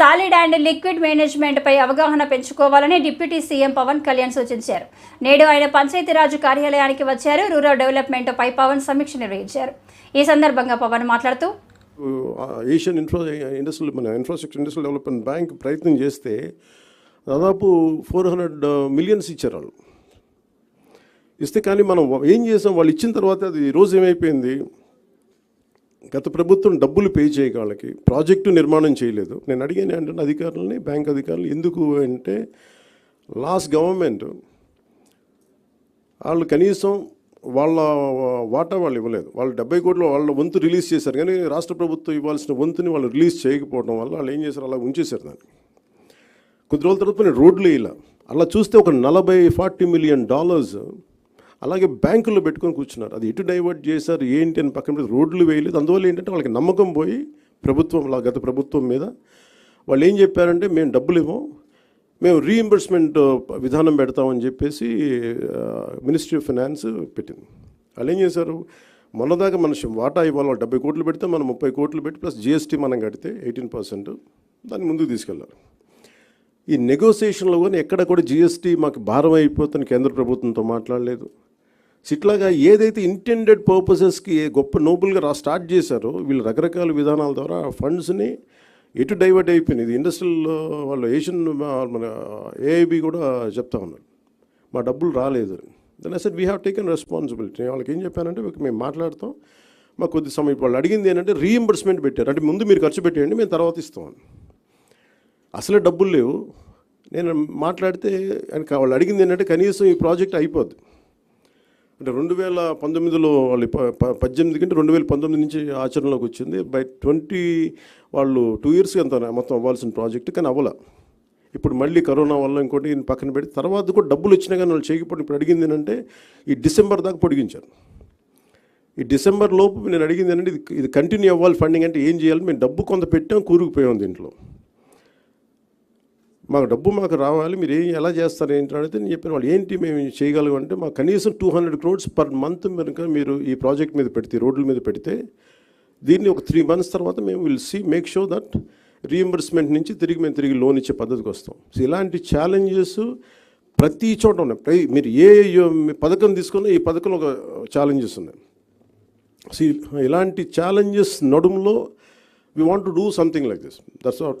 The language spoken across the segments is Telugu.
సాలిడ్ అండ్ లిక్విడ్ మేనేజ్మెంట్పై అవగాహన పెంచుకోవాలని డిప్యూటీ సీఎం పవన్ కళ్యాణ్ సూచించారు. నేడు ఆయన పంచాయతీరాజ్ కార్యాలయానికి వచ్చారు. రూరల్ డెవలప్మెంట్ పై పవన్ సమీక్ష నిర్వహించారు. ఈ సందర్భంగా పవన్ మాట్లాడుతూ ఏషియన్ ఇన్ఫ్రా ఇండస్ట్రియల్ మన ఇన్ఫ్రాస్ట్రక్చర్ ఇండస్ట్రియల్ డెవలప్మెంట్ బ్యాంక్ ప్రయత్నం చేస్తే దాదాపు ఫోర్ హండ్రెడ్ మిలియన్స్ ఇచ్చారు వాళ్ళు. ఇస్తే కానీ మనం ఏం చేసాం? వాళ్ళు ఇచ్చిన తర్వాత అది రోజు ఏమైపోయింది? గత ప్రభుత్వం డబ్బులు పే చేయక వాళ్ళకి ప్రాజెక్టు నిర్మాణం చేయలేదు. నేను అడిగాను ఏంటంటే అధికారులని బ్యాంక్ అధికారులు ఎందుకు అంటే లాస్ట్ గవర్నమెంట్ వాళ్ళు కనీసం వాళ్ళ వాటా వాళ్ళు ఇవ్వలేదు. వాళ్ళు డెబ్బై కోట్లు వాళ్ళ వంతు రిలీజ్ చేశారు. కానీ రాష్ట్ర ప్రభుత్వం ఇవ్వాల్సిన వంతుని వాళ్ళు రిలీజ్ చేయకపోవడం వల్ల వాళ్ళు ఏం చేశారు? అలా ఉంచేశారు దాన్ని. కొద్ది రోజుల తర్వాత నేను రోడ్లు ఇలా అలా చూస్తే ఒక నలభై ఫార్టీ మిలియన్ డాలర్స్ అలాగే బ్యాంకుల్లో పెట్టుకొని కూర్చున్నారు. అది ఎటు డైవర్ట్ చేశారు ఏంటి అని పక్కన రోడ్లు వేయలేదు. అందువల్ల ఏంటంటే వాళ్ళకి నమ్మకం పోయి ప్రభుత్వం గత ప్రభుత్వం మీద వాళ్ళు ఏం చెప్పారంటే మేము డబ్బులు ఇవ్వం మేము రీఎంబర్స్మెంట్ విధానం పెడతామని చెప్పేసి మినిస్ట్రీ ఆఫ్ ఫైనాన్స్ పెట్టింది. వాళ్ళు ఏం చేశారు? మొన్నదాకా మన వాటా ఇవ్వాలి డెబ్బై కోట్లు పెడితే మనం ముప్పై కోట్లు పెట్టి ప్లస్ జిఎస్టీ మనం కడితే ఎయిటీన్ పర్సెంట్. దాన్ని ముందుకు తీసుకెళ్ళారు ఈ నెగోసియేషన్లో కానీ ఎక్కడ కూడా జిఎస్టీ మాకు భారం అయిపోతుంది కేంద్ర ప్రభుత్వంతో మాట్లాడలేదు. ఇట్లాగా ఏదైతే ఇంటెండెడ్ పర్పసెస్కి గొప్ప నోబుల్గా రా స్టార్ట్ చేశారో వీళ్ళు రకరకాల విధానాల ద్వారా ఫండ్స్ని ఎటు డైవర్ట్ అయిపోయింది ఇది ఇండస్ట్రియల్ వాళ్ళు ఏషియన్ మన ఏఐబి కూడా చెప్తా ఉన్నారు. మా డబ్బులు రాలేదు then asset we have taken responsibility వాళ్ళకి ఏం చెప్పానంటే మేము మాట్లాడతాం. మాకు కొద్ది సమయం ఇప్పుడు వాళ్ళు అడిగింది ఏంటంటే రీఎంబర్స్మెంట్ పెట్టారు. అంటే ముందు మీరు ఖర్చు పెట్టేయండి మేము తర్వాత ఇస్తాం అసలే డబ్బులు లేవు. నేను మాట్లాడితే వాళ్ళు అడిగింది ఏంటంటే కనీసం ఈ ప్రాజెక్ట్ అయిపోద్ది. అంటే రెండు వేల పంతొమ్మిదిలో వాళ్ళు ప- పద్దెనిమిది కంటే రెండు వేల పంతొమ్మిది నుంచి ఆచరణలోకి వచ్చింది. బై ట్వంటీ వాళ్ళు టూ ఇయర్స్ అంత మొత్తం అవ్వాల్సిన ప్రాజెక్ట్ కానీ అవ్వలే. ఇప్పుడు మళ్ళీ కరోనా వల్ల ఇంకోటి పక్కన పెట్టి తర్వాత కూడా డబ్బులు వచ్చినా కానీ వాళ్ళు చేయకపోవడం ఇప్పుడు అడిగింది ఏంటంటే ఈ డిసెంబర్ దాకా పొడిగించారు. ఈ డిసెంబర్ లోపు నేను అడిగింది ఏంటంటే ఇది ఇది కంటిన్యూ అవ్వాలి ఫండింగ్ అంటే ఏం చేయాలి మేము డబ్బు కొంత పెట్టాం కూరుకుపోయాం దీంట్లో. మాకు డబ్బు మాకు రావాలి మీరు ఏం ఎలా చేస్తారు ఏంటి అని అడిగితే నేను చెప్పిన వాళ్ళు ఏంటి మేము చేయగలం అంటే మాకు కనీసం two hundred crores per month కనుక మీరు ఈ ప్రాజెక్ట్ మీద పెడితే రోడ్ల మీద పెడితే దీన్ని ఒక త్రీ మంత్స్ తర్వాత మేము will see make show that reimbursement నుంచి తిరిగి మేము తిరిగి లోన్ ఇచ్చే పద్ధతికి వస్తాం. సో ఇలాంటి ఛాలెంజెస్ ప్రతి చోట ఉన్నాయి. మీరు ఏ మీ పథకం తీసుకున్నా ఈ పథకంలో ఒక ఛాలెంజెస్ ఉన్నాయి. సో ఇలాంటి challenges నడుములో we want to do something like this that's what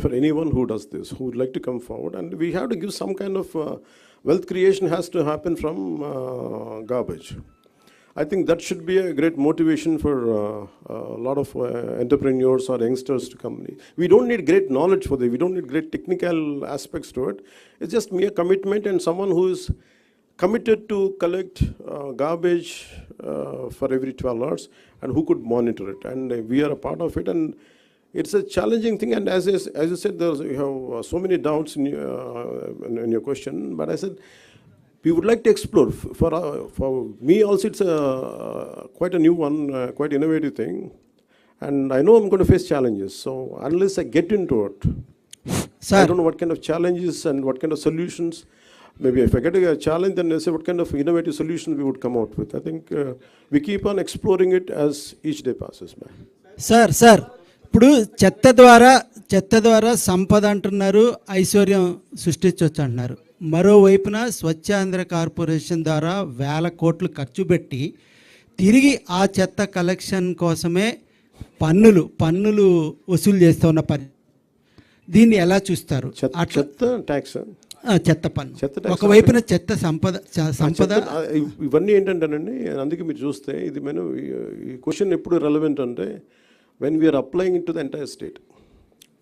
for anyone who does this, who would like to come forward, and we have to give some kind of uh, wealth creation has to happen from uh, garbage. I think that should be a great motivation for uh, a lot of uh, entrepreneurs or youngsters to come. We don't need great knowledge for this. We don't need great technical aspects to it. It's just mere commitment and someone who is committed to collect uh, garbage uh, for every 12 hours and who could monitor it. And uh, we are a part of it. And it's a challenging thing. And as, as you said, there's, you have uh, so many doubts in, uh, in, in your question. But I said, we would like to explore. For, uh, for me also, it's a, uh, quite a new one, uh, quite innovative thing. And I know I'm going to face challenges. So unless I get into it, Sir. I don't know what kind of challenges and what kind of solutions. Maybe if I get a challenge, then I say what kind of innovative solution we would come out with. I think uh, we keep on exploring it as each day passes by. Sir, sir. ఇప్పుడు చెత్త ద్వారా చెత్త ద్వారా సంపద అంటున్నారు ఐశ్వర్యం సృష్టించవచ్చు అంటున్నారు మరోవైపున స్వచ్ఛాంధ్ర కార్పొరేషన్ ద్వారా వేల కోట్లు ఖర్చు పెట్టి తిరిగి ఆ చెత్త కలెక్షన్ కోసమే పన్నులు పన్నులు వసూలు చేస్తున్న పని దీన్ని ఎలా చూస్తారు? చెత్త ట్యాక్స్. చెత్త పన్ను. ఒకవైపున చెత్త సంపద సంపద. ఇవన్నీ ఏంటంటేనండి అందుకే మీరు చూస్తే ఇది మనం ఈ క్వశ్చన్ ఎప్పుడు రెలవెంట్ అంటే when we are applying to the entire state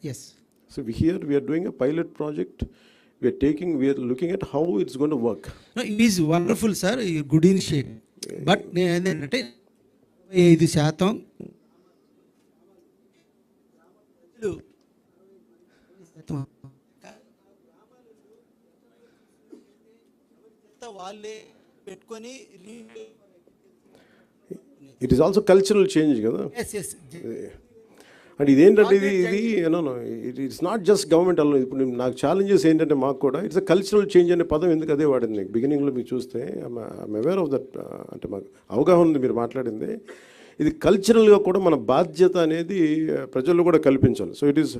as so here we are doing a pilot project we are taking we are looking at how it's gonna work it is wonderful sir good initiative but నేను ఏంటంటే ఐదు శాతం. వాళ్ళే పెట్టుకొని it is also cultural change కదా. అండ్ ఇదేంటంటే ఇది ఇది no it it's not just government అలా ఇప్పుడు నాకు ఛాలెంజెస్ ఏంటంటే మాకు కూడా ఇట్స్ అ కల్చరల్ చేంజ్ అనే పదం ఎందుకు అదే వాడింది? మీకు బిగినింగ్లో మీకు చూస్తే ఐమ్ అవేర్ ఆఫ్ దట్ అంటే మాకు అవగాహన ఉంది మీరు మాట్లాడింది. ఇది కల్చరల్గా కూడా మన బాధ్యత అనేది uh, ప్రజల్లో కూడా కల్పించాలి. So it is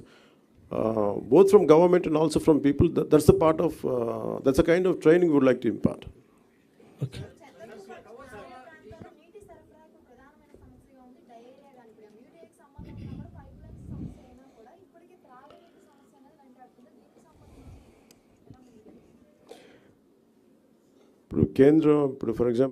both from government and also from people that's the part of that's a kind of training would like to impart okay సంబంధించి ఎలా ఉంది ఇప్పుడు కేంద్రం ఇప్పుడు ఫర్ ఎగ్జాంపుల్